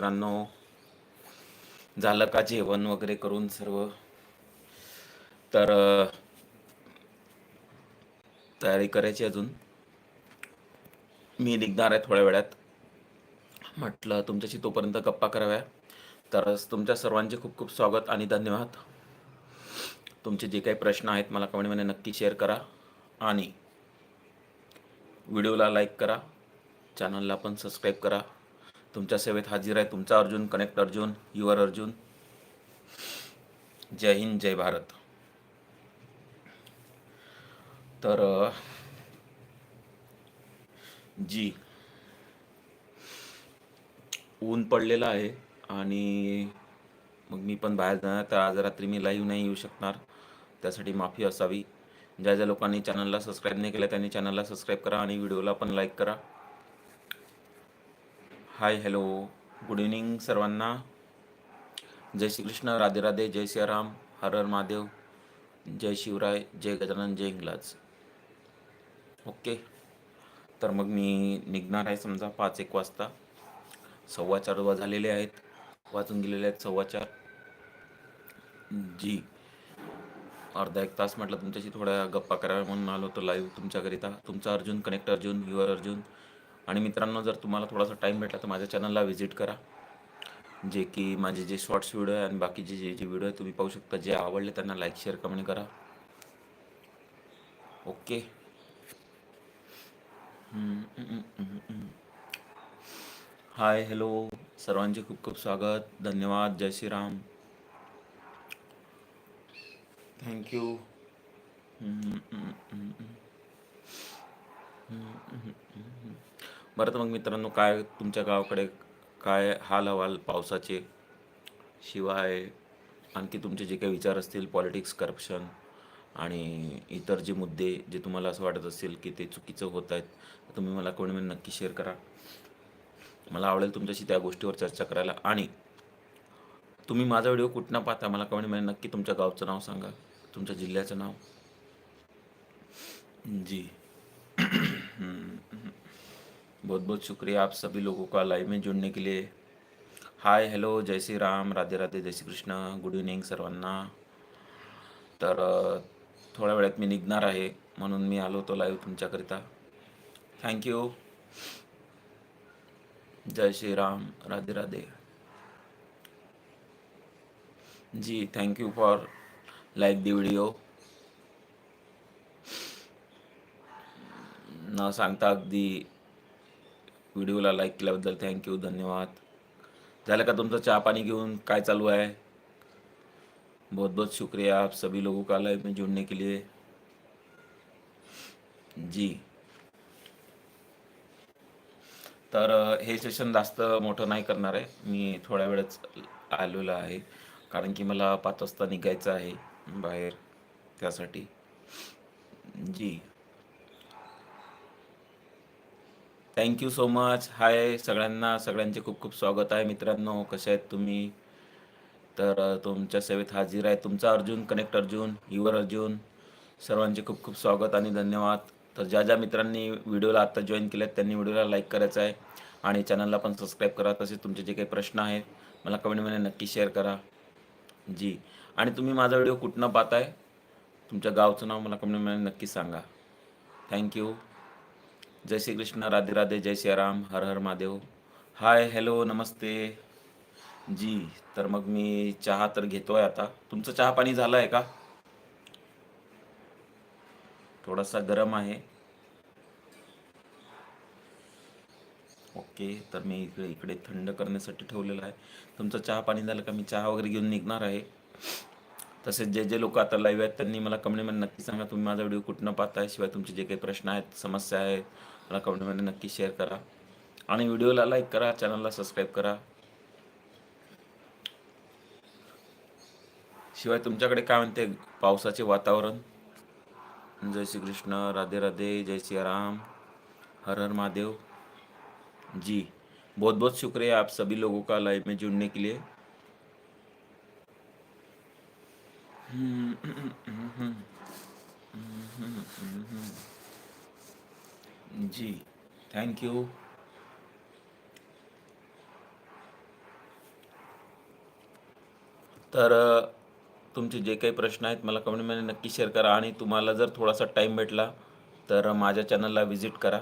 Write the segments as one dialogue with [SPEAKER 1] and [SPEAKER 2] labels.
[SPEAKER 1] मित्रांनो झालं का जेवण वगैरे करून सर्व? तर तयारी करायची अजून. मी निघणार आहे थोड्या वेळात. म्हटलं तुमच्याशी तोपर्यंत गप्पा कराव्या. तर तुमच्या सर्वांचे खूप खूप स्वागत आणि धन्यवाद. तुमचे जे काही प्रश्न आहेत मला कमेंटमध्ये नक्की शेअर करा. आणि व्हिडिओला लाईक करा. चॅनलला पण सबस्क्राईब करा. तुमच्या सेवेत हाजीर आहे. तुमचा अर्जुन कनेक्ट अर्जुन युअर अर्जुन. जय हिंद जय भारत. तर जी ऊन पडलेलं आहे आणि मग मी पण बाहेर जाणार तर आज रात्री मी लाईव्ह नाही येऊ शकणार. त्यासाठी माफी असावी. ज्या ज्या लोकांनी चॅनलला सबस्क्राईब नाही केलं त्यांनी चॅनलला सबस्क्राईब करा आणि व्हिडिओला पण लाईक करा. हाय हॅलो गुड इव्हनिंग सर्वांना जय श्रीकृष्ण राधे राधे जय सियाराम हर हर महादेव जय शिवराय जय गजानन जय हिंगलाज ओके तर मग मी निघणार आहे समजा पाच एक वाजता. सव्वा चार वा झालेले आहेत. वाचून गेलेले आहेत सव्वा चार. जी. अर्धा एक तास म्हटलं तुमच्याशी थोड्या गप्पा कराव्या म्हणून आलो होतो लाईव्ह तुमच्याकरिता तुमचा अर्जुन कनेक्ट अर्जुन युअर अर्जुन. आणि मित्रांनो जर तुम्हाला थोडासा टाईम भेटला तर माझ्या चॅनलला व्हिजिट करा. जे की माझे जे शॉर्ट्स व्हिडिओ आहे आणि बाकीचे जे जे व्हिडिओ आहे तुम्ही पाहू शकता. जे आवडले त्यांना लाईक शेअर कमेंट करा. ओके हाय हॅलो सर्वांचे खूप खूप स्वागत. धन्यवाद. जय श्रीराम. थँक्यू बरं तर मग मित्रांनो काय तुमच्या गावाकडे काय हाल हवाल पावसाचे? शिवाय आणखी तुमचे जे काही विचार असतील पॉलिटिक्स करप्शन आणि इतर जे मुद्दे जे तुम्हाला असं वाटत असेल की ते चुकीचं होत आहेत तर तुम्ही मला कोणी नक्की शेअर करा. मला आवडेल तुमच्याशी त्या गोष्टीवर चर्चा करायला. आणि तुम्ही माझा व्हिडिओ कुठनं पाहता मला कमेंटमध्ये नक्की तुमच्या गावचं नाव सांगा तुमच्या जिल्ह्याचं नाव. जी. बहुत बहुत शुक्रिया आप सभी लोगों का लाइव में जुड़ने के लिए। हाय हॅलो जय श्री राम राधे राधे जय श्री कृष्ण गुड इव्हनिंग सर्वांना। तर थोड्या वेळात मी निघणार आहे म्हणून मी आलो होतो लाईव्ह तुमच्याकरिता. थँक्यू जय श्री राम राधे राधे. जी thank you for like the video न सांगता अगदी व्हिडिओला लाईक केल्याबद्दल थँक्यू धन्यवाद. झालं का तुमचं चहा पाणी घेऊन? काय चालू आहे? बहुत बहुत शुक्रिया आप सभी लोगों का लाइव में जुड़ने के लिए. जी. तर हे सेशन जास्त मोठं नाही करणार आहे. मी थोड्या वेळच आलेलो आहे. कारण की मला पाच वाजता निघायचं आहे बाहेर त्यासाठी. जी. Thank you so much hi सगळ्यांना सगळ्यांचे खूप खूप स्वागत आहे मित्रांनो. कसे आहेत तुम्ही? तर तुमच्या सेवेत हाजीर आहे तुमचा अर्जुन कनेक्ट अर्जुन युवर अर्जुन. सर्वांचे खूप खूप स्वागत आणि धन्यवाद. तर ज्या ज्या मित्रांनी व्हिडिओला आत्ता जॉईन केले आहेत त्यांनी व्हिडिओला लाईक करायचं आहे. आणि चॅनलला पण सबस्क्राईब करा. तसेच तुमचे जे काही प्रश्न आहेत मला कमेंटमध्ये नक्की शेअर करा. जी. आणि तुम्ही माझा व्हिडिओ कुठनं पाहताय? तुमच्या गावचं नाव मला कमेंटमध्ये नक्की सांगा. थँक्यू जय श्री कृष्ण राधे राधे जय सियाराम हर हर महादेव. हाय हॅलो नमस्ते. जी तर मग मी चहा तर घेतोय आता. तुमचं चहा पाणी झालं आहे का? थोडासा गरम आहे. ओके तर मी इकडे इकडे थंड करण्यासाठी ठेवलेलं आहे. तुमचं चहा पाणी झालं का? मी चहा वगैरे घेऊन निघणार आहे. तसेच जे जे लोक आता लाईव्ह आहेत त्यांनी मला कमेंटमध्ये नक्की सांगा. तुम्ही माझा व्हिडिओ कुठनं पाहताय? शिवाय तुमचे जे काही प्रश्न आहेत समस्या आहेत मला कमेंटमध्ये नक्की शेअर करा आणि व्हिडिओला लाईक करा चॅनलला सबस्क्राईब करा शिवाय तुमच्याकडे काय म्हणते पावसाचे वातावरण जय श्री कृष्ण राधे राधे जय सियाराम हर हर महादेव जी बहुत बहुत शुक्रिया आप सभी लोगों का लाइव में जुड़ने के लिए जी थैंक यू तर तुमचे जे काही प्रश्न आहेत मला कमेंटमध्ये नक्की शेअर करा आणि तुम्हाला जर थोडासा टाईम भेटला तर माझ्या चॅनलला व्हिजिट करा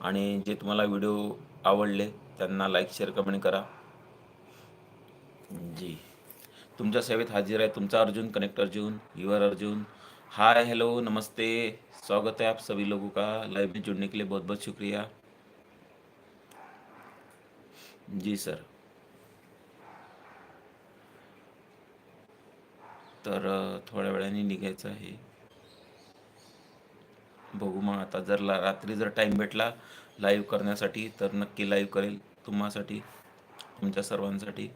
[SPEAKER 1] आणि जे तुम्हाला व्हिडिओ आवडले त्यांना लाईक शेअर कमेंट करा. जी. तुमच्या सेवेत हाजिर आहे तुमचा Arjun connect Arjun your Arjun. Hi hello नमस्ते। स्वागत है आप सभी लोगों का लाइव में जुड़ने के लिए बहुत बहुत शुक्रिया। जी सर। तर थोड्या वेळाने निघायचं आहे। बघू मग आता जर ला रात्री जर टाईम भेटला लाईव्ह करण्यासाठी तर नक्की लाईव्ह करेल तुम्हासाठी तुमच्या सर्वांसाठी.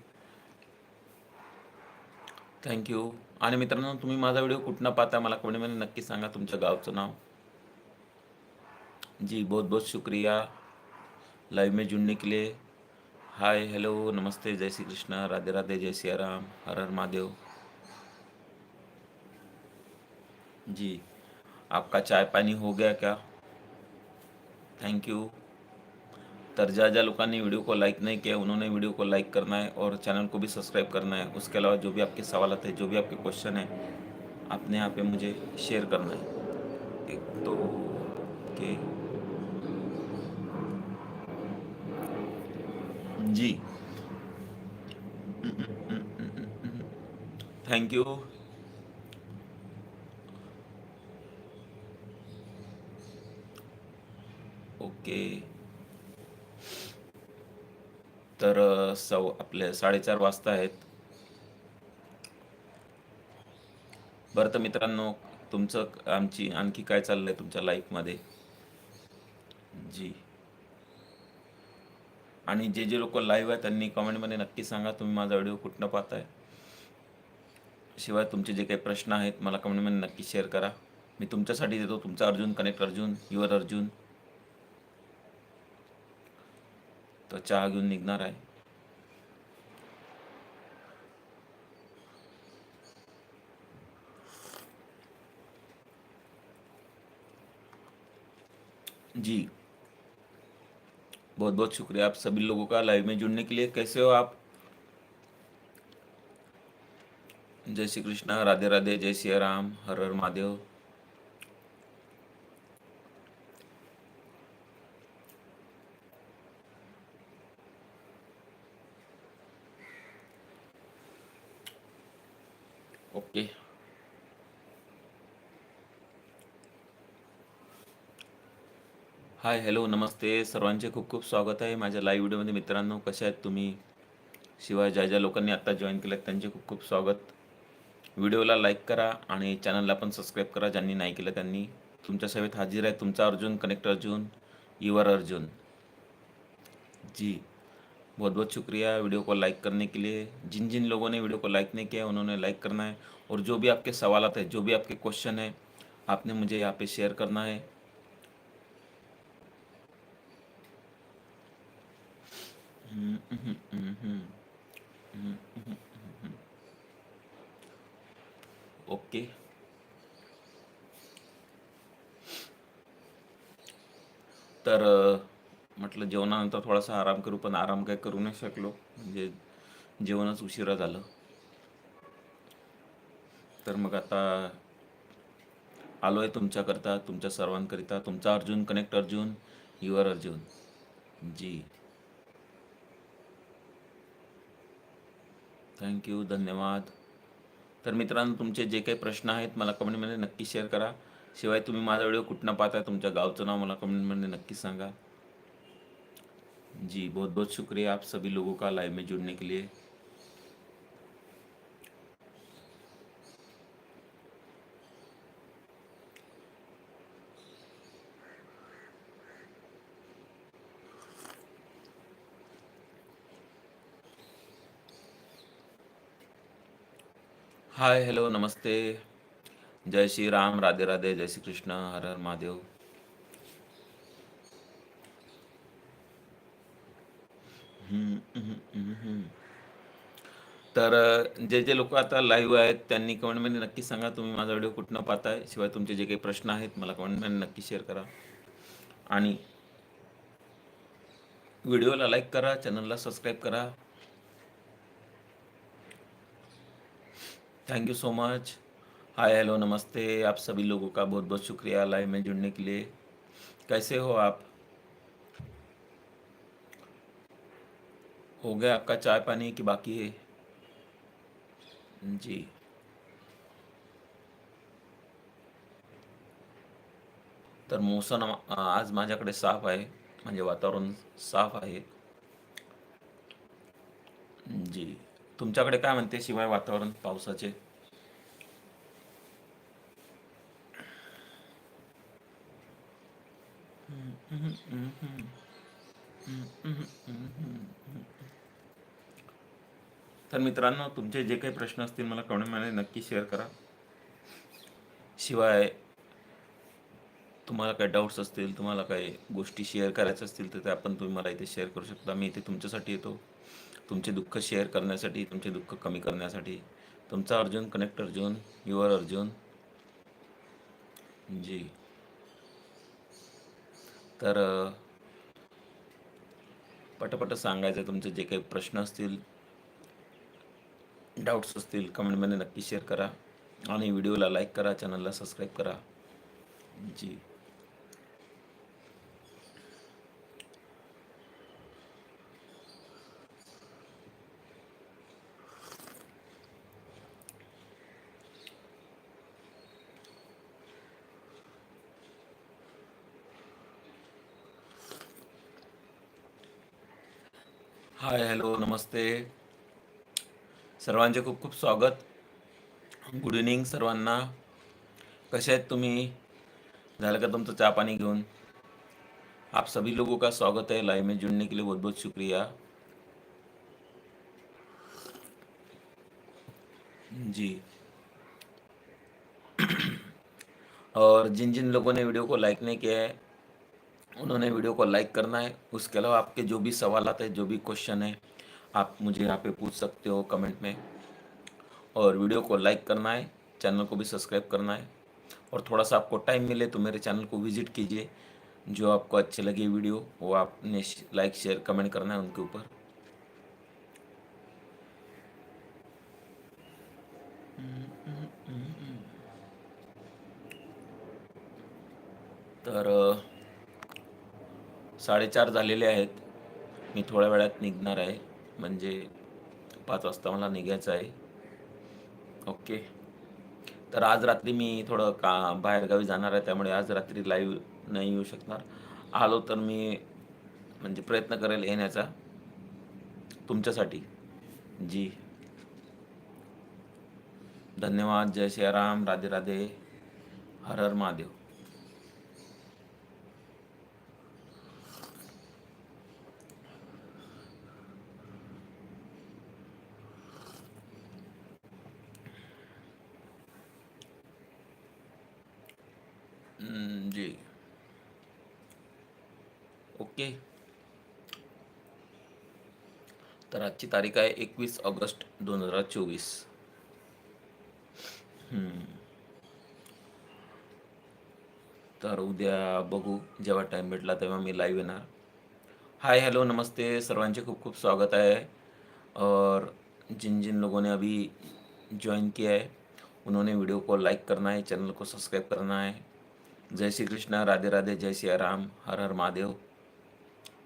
[SPEAKER 1] थँक्यू आणि मित्रांनो, तुम्ही माझा व्हिडिओ कुठनं पाहता मला कमेंटमध्ये नक्की सांगा. तुमच्या गावचं नाव? जी, बहुत बहुत शुक्रिया. लाइव में जुड़ने के लिए. हाय हेलो नमस्ते, जय श्री कृष्ण, राधे राधे, जय सिया राम, हर हर महादेव. जी, आपका चाय पानी हो गया क्या? थैंक यू तर ज्या ज्या लोगों वीडियो को लाइक नहीं किया, उन्होंने वीडियो को लाइक करना है और चैनल को भी सब्सक्राइब करना है। उसके अलावा जो भी आपके सवाल है, जो भी आपके क्वेश्चन है आपने यहाँ पे मुझे शेयर करना है। एक तो ओके जी। थैंक यू ओके तर सव आपले साडेचार वाजता आहेत. बरं तर मित्रांनो तुमचं आमची आणखी काय चाललंय तुमच्या लाईफमध्ये? जी. आणि जे जे लोक लाईव्ह आहेत त्यांनी कमेंटमध्ये नक्की सांगा तुम्ही माझा व्हिडिओ कुठनं पाहताय? शिवाय तुमचे जे काही प्रश्न आहेत मला कमेंटमध्ये नक्की शेअर करा. मी तुमच्यासाठी देतो तुमचा अर्जुन कनेक्ट अर्जुन युअर अर्जुन. तर चहा घेऊन निघणार आहे. जी, बहुत बहुत शुक्रिया आप सभी लोगों का लाइव में जुड़ने के लिए। कैसे हो आप? जय श्री कृष्णा, राधे राधे, जय सिया राम, हर हर महादेव। ओके हाय हॅलो नमस्ते. सर्वांचे खूप खूप स्वागत आहे माझ्या लाईव्ह व्हिडिओमध्ये मित्रांनो कसे आहेत तुम्ही? शिवाय ज्या ज्या लोकांनी आत्ता जॉईन केलं त्यांचे खूप खूप स्वागत. व्हिडिओला लाईक करा आणि चॅनलला पण सबस्क्राईब करा. ज्यांनी नाही केलं त्यांनी तुमच्या सेवेत हाजीर आहे. तुमचा अर्जुन कनेक्ट अर्जुन युवर अर्जुन. जी. बहुत बहुत शुक्रिया वीडियो को लाइक करने के लिए। जिन जिन लोगों ने वीडियो को लाइक नहीं किया उन्होंने लाइक करना है। और जो भी आपके सवाल है जो भी आपके क्वेश्चन है आपने मुझे यहाँ पे शेयर करना है। ओके। तर अ, म्हटलं जेवणानंतर थोडासा आराम करू पण आराम काय करू नाही शकलो. म्हणजे जेवणच उशिरा झालं. तर मग आता आलो आहे तुमच्याकरता तुमच्या सर्वांकरिता. तुमचा Arjun connect Arjun your Arjun. G. Thank you धन्यवाद. तर मित्रांनो तुमचे जे काही प्रश्न आहेत मला कमेंटमध्ये नक्की शेअर करा. शिवाय तुम्ही माझा व्हिडिओ कुठनं पाहताय तुमच्या गावचं नाव मला कमेंटमध्ये नक्की सांगा. जी बहुत बहुत शुक्रिया आप सभी लोगों का लाइव में जुड़ने के लिए। हाय हेलो नमस्ते। जय श्री राम राधे राधे जय श्री कृष्ण, हर हर महादेव। तर अ, जे जे लोक आता लाईव्ह आहेत त्यांनी कमेंटमध्ये नक्की सांगा. तुम्ही माझा व्हिडिओ कुठनं पाहताय? शिवाय तुमचे जे काही प्रश्न आहेत मला कमेंटमध्ये नक्की शेअर करा. आणि व्हिडिओला लाईक करा चॅनलला सबस्क्राईब करा. Thank you so much hi hello नमस्ते. आप सभी लोगों का बहुत बहुत शुक्रिया लाइव में जुड़ने के लिए. कैसे हो आप? हो गया आपका चाय पानी की बाकी है। जी। तर मौसम आज माझ्याकडे साफ आहे म्हणजे वातावरण साफ आहे. जी. तुमच्याकडे काय म्हणते शिवाय वातावरण पावसाचे? तर मित्रांनो तुमचे जे काही प्रश्न असतील मला कमेंटमध्ये नक्की शेअर करा. शिवाय तुम्हाला काही डाऊट्स असतील तुम्हाला काही गोष्टी शेअर करायच्या असतील तर त्या पण तुम्ही मला इथे शेअर करू शकता. मी इथे तुमच्यासाठी येतो. तुमचे दुःख शेअर करण्यासाठी तुमचे दुःख कमी करण्यासाठी. तुमचा अर्जुन कनेक्ट अर्जुन युअर अर्जुन. जी. तर पटापट सांगायचं तुमचे जे काही प्रश्न असतील डाऊट्स असतील कमेंटमध्ये नक्की शेअर करा आणि व्हिडिओला लाईक करा चॅनलला सबस्क्राईब करा। जी। हाय हॅलो नमस्ते। सर्वांचे खूप खूप स्वागत. गुड इव्हनिंग सर्वांना. कसे आहेत तुम्ही? झालं का तुमचं चहा पानी घेऊन? आप सभी लोगों का स्वागत है. लाइव में जुड़ने के लिए बहुत बहुत शुक्रिया. जी. और जिन जिन लोगों ने वीडियो को लाइक नहीं किया है, उन्होंने वीडियो को लाइक करना है. उसके अलावा आपके जो भी सवाल आते हैं, जो भी क्वेश्चन है आप मुझे यहाँ पे पूछ सकते हो कमेंट में। और वीडियो को लाइक करना है चैनल को भी सब्सक्राइब करना है। और थोड़ा सा आपको टाइम मिले तो मेरे चैनल को विज़िट कीजिए। जो आपको अच्छे लगे वीडियो वो आपने लाइक शेयर कमेंट करना है उनके ऊपर। तर झालेले आहेत. मी थोड्या वेळात निघणार आहे. म्हणजे पाच वाजता मला निघायचं आहे. ओके तर आज रात्री मी थोडं का बाहेरगावी जाणार आहे त्यामुळे आज रात्री लाईव्ह नाही येऊ शकणार. आलो तर मी म्हणजे प्रयत्न करेल येण्याचा. तुमच्यासाठी. जी. धन्यवाद. जय श्रीराम राधे राधे. हर हर महादेव. ओके तर आजची तारीख आहे एकवीस ऑगस्ट दोन हज़ार चोवीस. तर उद्या बघू, जेव्हा टाइम भेटला तेव्हा मी लाईव्ह येणार. हाय हेलो नमस्ते. सर्वांचे खूप खूप स्वागत है और जिन जिन लोगों ने अभी ज्वाइन किया है, उन्होंने वीडियो को लाइक करना है चैनल को सब्सक्राइब करना है। जय श्री कृष्ण, राधे राधे, जय सिया राम, हर हर महादेव।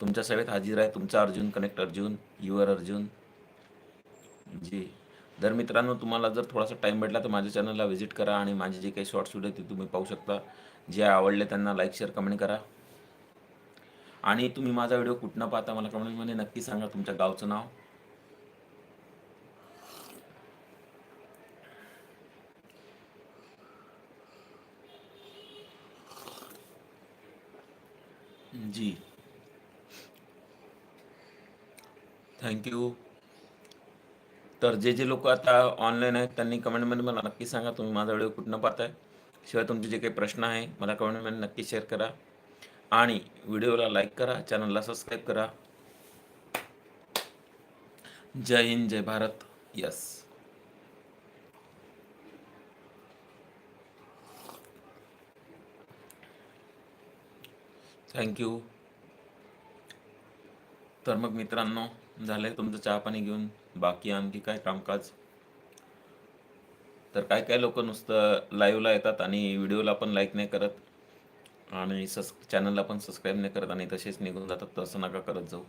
[SPEAKER 1] तुमच्या सेवेत हाजीर आहे. तुमचा अर्जुन कनेक्ट अर्जुन युअर अर्जुन. जी. जर मित्रांनो तुम्हाला जर थोडासा टाईम भेटला तर माझ्या चॅनलला व्हिजिट करा आणि माझे जे काही शॉर्ट्स व्हिडिओ ते तुम्ही पाहू शकता. जे आवडले त्यांना लाईक शेअर कमेंट करा. आणि तुम्ही माझा व्हिडिओ कुठनं पाहता मला कमेंटमध्ये नक्की सांगा तुमच्या गावचं नाव. जी. थँक्यू तर जे जे लोक आता ऑनलाईन आहेत त्यांनी कमेंटमध्ये मला नक्की सांगा तुम्ही माझा व्हिडिओ कुठनं पाहताय? शिवाय तुमचे जे काही प्रश्न आहे मला कमेंटमध्ये नक्की शेअर करा. आणि व्हिडिओला लाईक करा चॅनलला सबस्क्राईब करा. जय हिंद जय भारत. यस थँक्यू तर मग मित्रांनो झालंय तुमचं चहा पाणी घेऊन बाकी आणखी काय कामकाज? तर काय काय लोक नुसतं लाईव्हला येतात आणि व्हिडिओला पण लाईक नाही करत आणि सस चॅनलला पण सबस्क्राईब नाही करत आणि तसेच निघून जातात तसं नका करत जाऊ.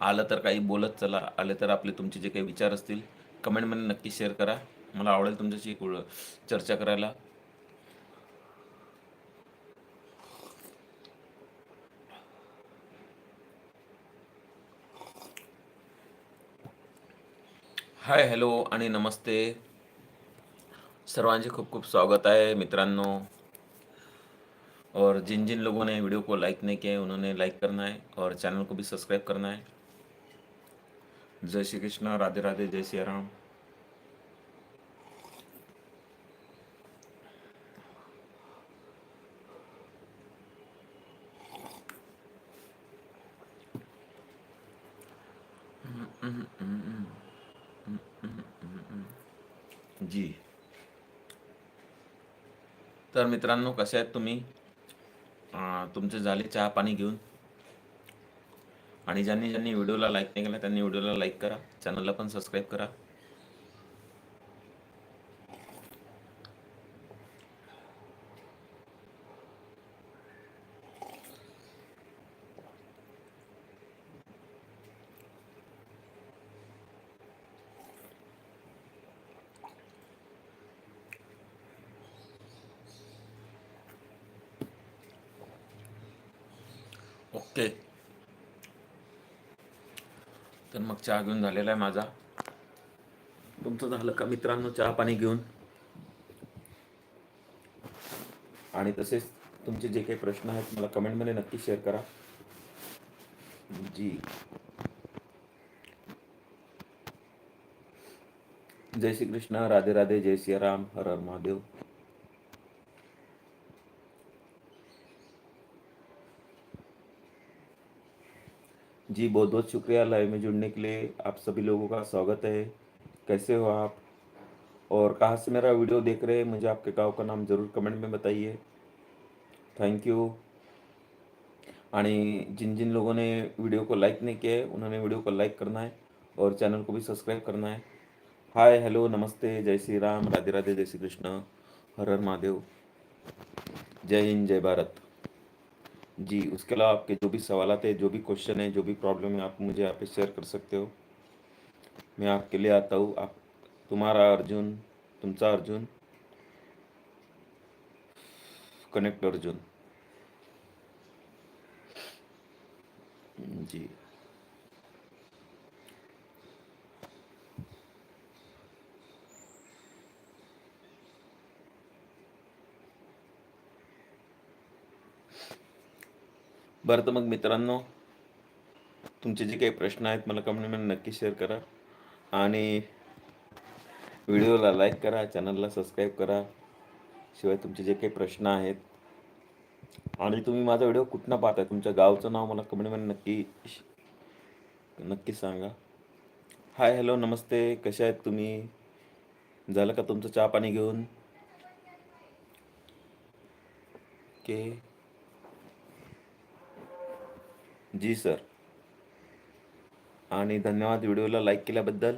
[SPEAKER 1] आलं तर काही बोलत चला आले तर आपले तुमचे जे काही विचार असतील कमेंटमध्ये नक्की शेअर करा. मला आवडेल तुमच्याशी चर्चा करायला. हाय हॅलो आणि नमस्ते. सर्वांचे खूप खूप स्वागत है मित्रांनो. और जिन जिन लोगों ने वीडियो को लाइक नहीं किया है उन्होंने लाइक करना है और चैनल को भी सब्सक्राइब करना है। जय श्री कृष्ण राधे राधे जय सिया राम जी तर मित्रांनो कसे आहेत तुम्ही? तुमचे झाले चहा पाणी घेऊन. आणि ज्यांनी ज्यांनी व्हिडिओला लाईक नाही केला त्यांनी व्हिडिओला लाईक करा. चॅनलला पण सबस्क्राईब करा ओके तर मग चहा घेऊन झालेला आहे माझा. तुमचं झालं का मित्रांनो चहा पाणी घेऊन? आणि तसेच तुमचे जे काही प्रश्न आहेत मला कमेंटमध्ये नक्की शेअर करा. जी. जय श्री कृष्ण राधे राधे जय श्री राम हर हर महादेव. जी, बहुत बहुत शुक्रिया लाइव में जुड़ने के लिए। आप सभी लोगों का स्वागत है। कैसे हो आप? और कहाँ से मेरा वीडियो देख रहे हैं, मुझे आपके गाँव का नाम ज़रूर कमेंट में बताइए। थैंक यू आणि जिन जिन लोगों ने वीडियो को लाइक नहीं किया है, उन्होंने वीडियो को लाइक करना है और चैनल को भी सब्सक्राइब करना है। हाय हेलो नमस्ते, जय श्री राम, राधे राधे, जय श्री कृष्ण, हर हर महादेव। जय हिंद, जय भारत। जी, उसके अलावा आपके जो भी सवाल हैं, जो भी क्वेश्चन है, जो भी प्रॉब्लम है, आप मुझे यहाँ पे शेयर कर सकते हो। मैं आपके लिए आता हूँ। आप, तुम्हारा अर्जुन, तुमचा अर्जुन कनेक्ट अर्जुन। जी। बरं तर मग मित्रांनो तुमचे जे काही प्रश्न आहेत मला कमेंटमध्ये नक्की शेअर करा. आणि व्हिडिओला लाईक करा चॅनलला सबस्क्राईब करा. शिवाय तुमचे जे काही प्रश्न आहेत आणि तुम्ही माझा व्हिडिओ कुठनं पाहताय तुमच्या गावचं नाव मला कमेंटमध्ये नक्की नक्की सांगा. हाय हॅलो नमस्ते. कसे आहेत तुम्ही? झालं का तुमचं चहा पाणी घेऊन? के जी सर. आणि धन्यवाद व्हिडिओला लाईक केल्याबद्दल.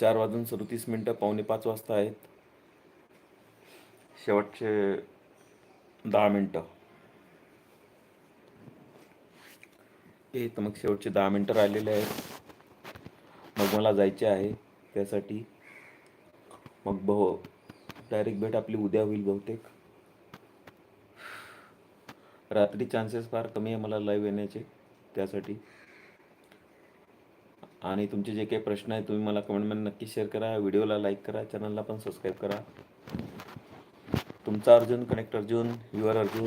[SPEAKER 1] चार वाजून सदतीस मिनटं पावणे पाच वाजता आहेत. शेवटचे दहा मिनटं. ए तर मग शेवटचे दहा मिनटं राहिलेले आहेत. मग मला जायचे आहे त्यासाठी. मग बहु डायरेक्ट भेट आपली उद्या होईल बहुतेक. रात्री चान्सेस फार कमी आहे मला लाईव्ह येण्याचे त्यासाठी. आणि तुमचे जे काही प्रश्न आहेत तुम्ही मला कमेंटमध्ये नक्की शेअर करा. व्हिडिओला लाईक करा. चॅनलला पण सबस्क्राईब करा. तुमचा अर्जुन कनेक्ट अर्जुन युअर अर्जुन.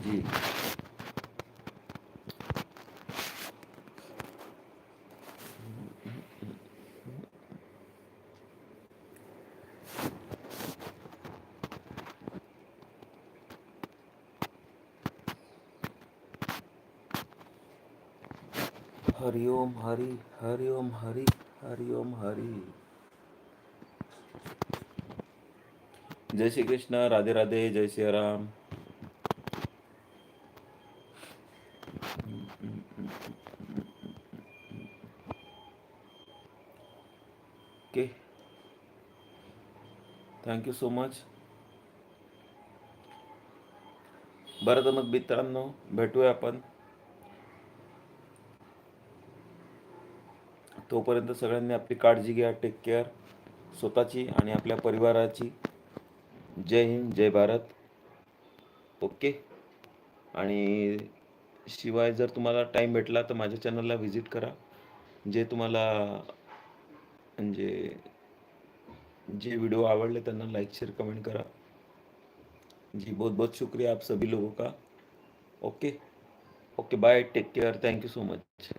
[SPEAKER 1] जी. हरि ओम हरि हरि ओम हरि हरि ओम हरि. जय श्री कृष्ण राधे राधे जय Shri Ram okay thank you so much बरं तर मग मित्रांनो भेटूया आपण. तोपर्यंत सगळ्यांनी आपली काळजी घ्या टेक केअर स्वतःची आणि आपल्या परिवाराची. जय हिंद जय भारत. ओके? आणि शिवाय जर तुम्हाला टाईम भेटला तर माझ्या चॅनलला व्हिजिट करा. जे तुम्हाला म्हणजे जे वीडियो आवडले त्यांना लाईक शेअर कमेंट करा. जी बहुत बहुत शुक्रिया आप सभी लोगों का. Okay? Okay bye take care thank you so much